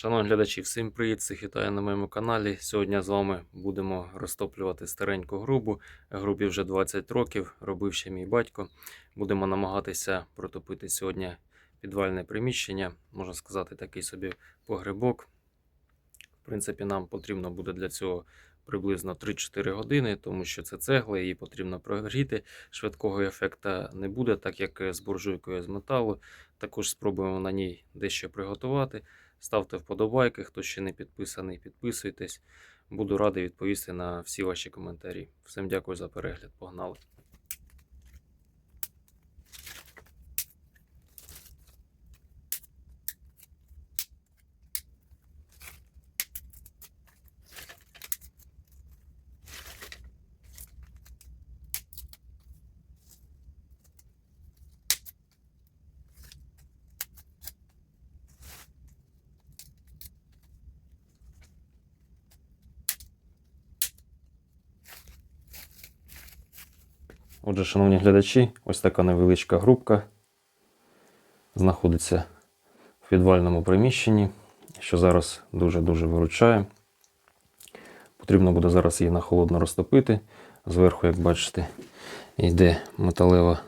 Шановні глядачі, всім привіт! Всіх вітаю на моєму каналі. Сьогодні з вами будемо розтоплювати стареньку грубу. Грубі вже 20 років, робив ще мій батько. Будемо намагатися протопити сьогодні підвальне приміщення, можна сказати, такий собі погребок. В принципі, нам потрібно буде для цього приблизно 3-4 години, тому що це цегла, її потрібно прогріти. Швидкого ефекта не буде, так як з буржуйкою з металу. Також спробуємо на ній дещо приготувати. Ставте вподобайки, хто ще не підписаний, підписуйтесь. Буду радий відповісти на всі ваші коментарі. Всім дякую за перегляд. Погнали! Отже, шановні глядачі, ось така невеличка групка знаходиться в підвальному приміщенні, що зараз дуже-дуже виручає. Потрібно буде зараз її на холодно розтопити. Зверху, як бачите, йде металева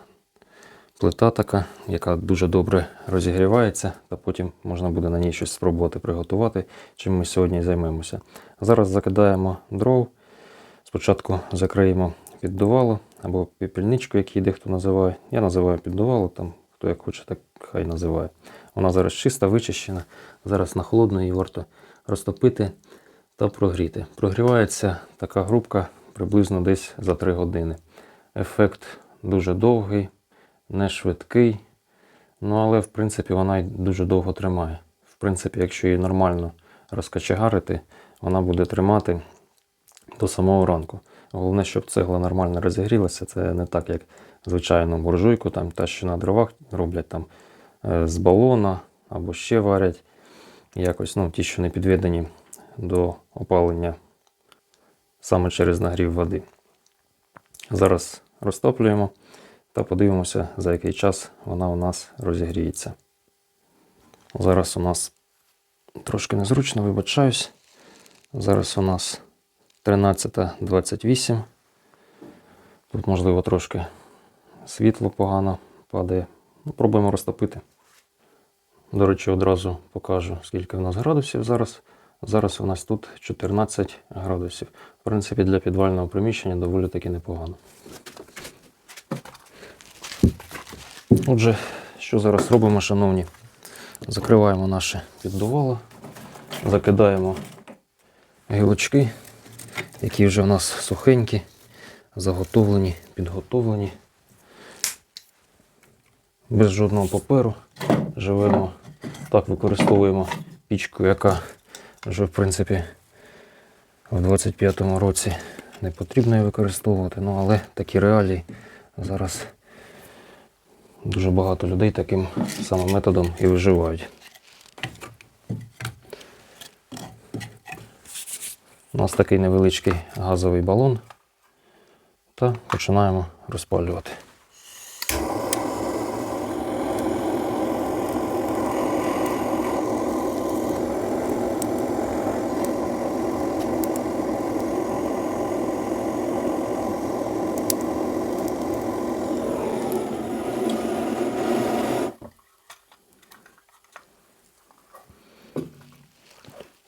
плита така, яка дуже добре розігрівається, та потім можна буде на ній щось спробувати приготувати, чим ми сьогодні займемося. Зараз закидаємо дров. Спочатку закриємо піддувало або пепельничку, який дехто називає. Я називаю піддувало, там хто як хоче, так хай називає. Вона зараз чиста, вичищена. Зараз на холодно її варто розтопити та прогріти. Прогрівається така грубка приблизно десь за 3 години. Ефект дуже довгий, не швидкий. Ну, але в принципі вона й дуже довго тримає. В принципі, якщо її нормально розкачегарити, вона буде тримати до самого ранку. Головне, щоб цегла нормально розігрілася. Це не так, як звичайну буржуйку, там та, що на дровах роблять там е, з балона або ще варять. Якось, ну, ті, що не підведені до опалення саме через нагрів води. Зараз розтоплюємо та подивимося, за який час вона у нас розігріється. Зараз у нас трошки незручно, вибачаюсь. Зараз у нас 13.28. Тут, можливо, трошки світло погано падає. Ну, Пробуємо розтопити. До речі, одразу покажу, скільки в нас градусів зараз. Зараз у нас тут 14 градусів. В принципі, для підвального приміщення доволі таки непогано. Отже, що зараз робимо, шановні? Закриваємо наше піддувало, закидаємо гілочки які вже в нас сухенькі, заготовлені, підготовлені. Без жодного паперу живемо. Так використовуємо пічку, яка вже в принципі в 25-му році не потрібно її використовувати, ну але такі реалії зараз дуже багато людей таким самим методом і виживають. У нас такий невеличкий газовий балон та починаємо розпалювати.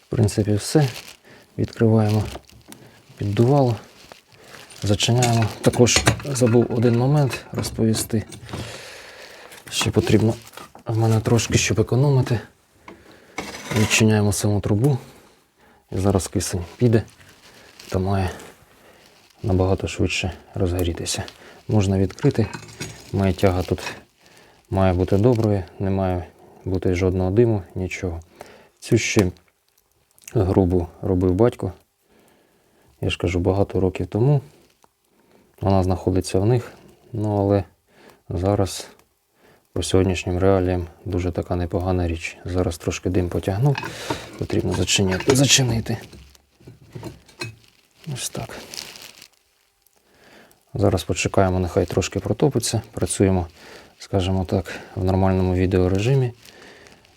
В принципі, все. Відкриваємо піддувало, зачиняємо. Також забув один момент розповісти. Ще потрібно в мене трошки, щоб економити. Відчиняємо саму трубу. І зараз кисень піде та має набагато швидше розгорітися. Можна відкрити. Моя тяга тут має бути доброю, не має бути жодного диму, нічого. Цю ще грубу робив батько. Я ж кажу, багато років тому. Вона знаходиться в них. Ну, але зараз по сьогоднішнім реаліям дуже така непогана річ. Зараз трошки дим потягнув, потрібно зачиняти, зачинити. Ось так. Зараз почекаємо, нехай трошки протопиться. Працюємо, скажімо так, в нормальному відеорежимі.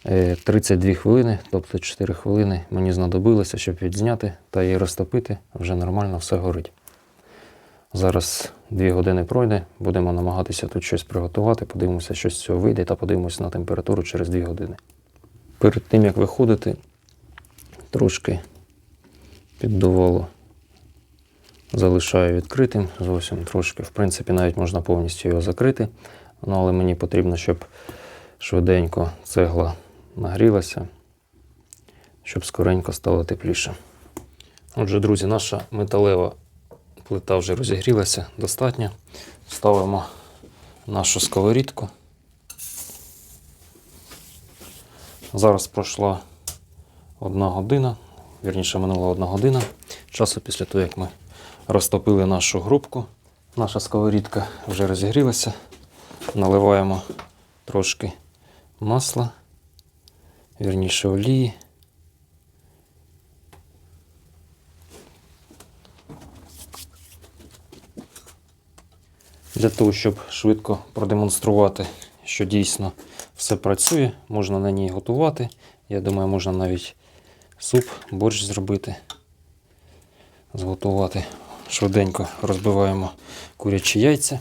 Е, 32 хвилини, тобто 4 хвилини мені знадобилося, щоб відзняти та її розтопити. Вже нормально все горить. Зараз 2 години пройде, будемо намагатися тут щось приготувати, подивимося, що з цього вийде, та подивимося на температуру через 2 години. Перед тим як виходити, трошки піддувало залишаю відкритим, зовсім трошки. В принципі, навіть можна повністю його закрити. Ну, але мені потрібно, щоб швиденько цегла нагрілася, щоб скоренько стало тепліше. Отже, друзі, наша металева плита вже розігрілася достатньо. Ставимо нашу сковорідку. Зараз пройшла одна година, вірніше минула одна година часу після того, як ми розтопили нашу грубку. Наша сковорідка вже розігрілася. Наливаємо трошки масла, вірніше олії. Для того, щоб швидко продемонструвати, що дійсно все працює, можна на ній готувати. Я думаю, можна навіть суп, борщ зробити, зготувати. Швиденько розбиваємо курячі яйця.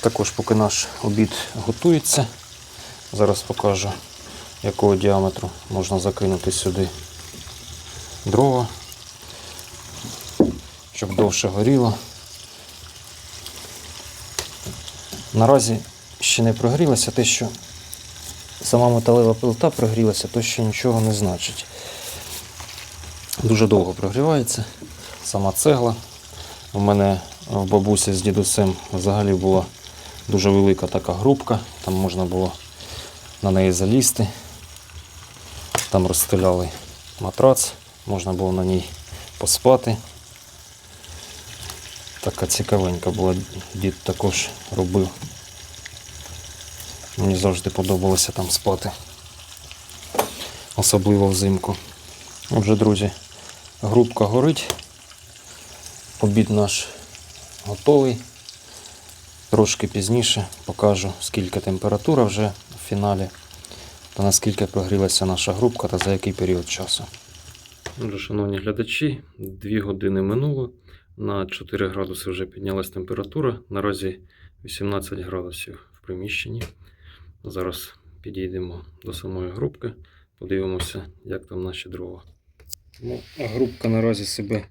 Також поки наш обід готується, зараз покажу, якого діаметру можна закинути сюди дрова, щоб довше горіло. Наразі ще не прогрілося те, що сама металева плита прогрілася, то ще нічого не значить. Дуже довго прогрівається сама цегла. У мене в бабусі з дідусем взагалі була дуже велика така грубка, там можна було на неї залізти. Там розстеляли матрац, можна було на ній поспати. Така цікавенька була, дід також робив. Мені завжди подобалося там спати. Особливо взимку. Отже, друзі, грубка горить. Обід наш готовий. Трошки пізніше покажу, скільки температура вже в фіналі та наскільки прогрілася наша грубка та за який період часу. Отже, шановні глядачі, 2 години минуло. На 4 градуси вже піднялась температура. Наразі 18 градусів в приміщенні. Зараз підійдемо до самої грубки, подивимося, як там наші дрова. Ну, грубка наразі себе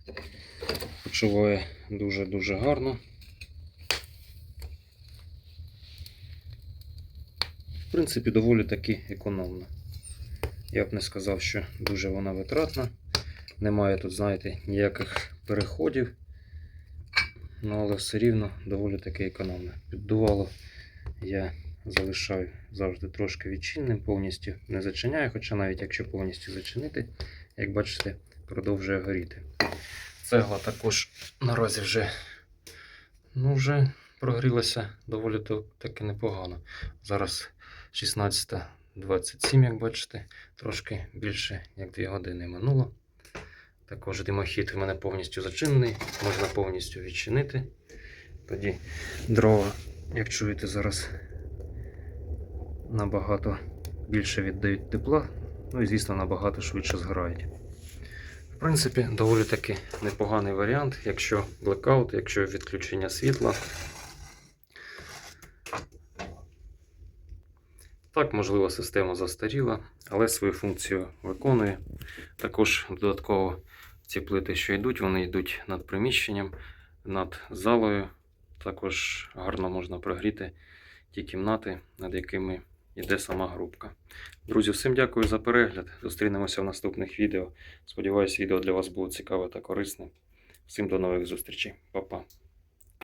почуває дуже-дуже гарно. В принципі, доволі таки економна. Я б не сказав, що дуже вона витратна. Немає тут, знаєте, ніяких переходів. Ну, але все рівно доволі таки економна. Піддувало я залишаю завжди трошки відчинним, повністю не зачиняю, хоча навіть якщо повністю зачинити, як бачите, продовжує горіти. Цегла також наразі вже, ну, вже прогрілася доволі таки непогано. Зараз 16.27, як бачите, трошки більше як 2 години минуло. Також димохід в мене повністю зачинений, можна повністю відчинити. Тоді дрова, як чуєте, зараз набагато більше віддають тепла, ну і, звісно, набагато швидше згорають. В принципі, доволі таки непоганий варіант, якщо блекаут, якщо відключення світла. Так, можливо, система застаріла, але свою функцію виконує. Також додатково ці плити, що йдуть, вони йдуть над приміщенням, над залою. Також гарно можна прогріти ті кімнати, над якими йде сама грубка. Друзі, всім дякую за перегляд. Зустрінемося в наступних відео. Сподіваюсь, відео для вас було цікаве та корисне. Всім до нових зустрічей. Па-па.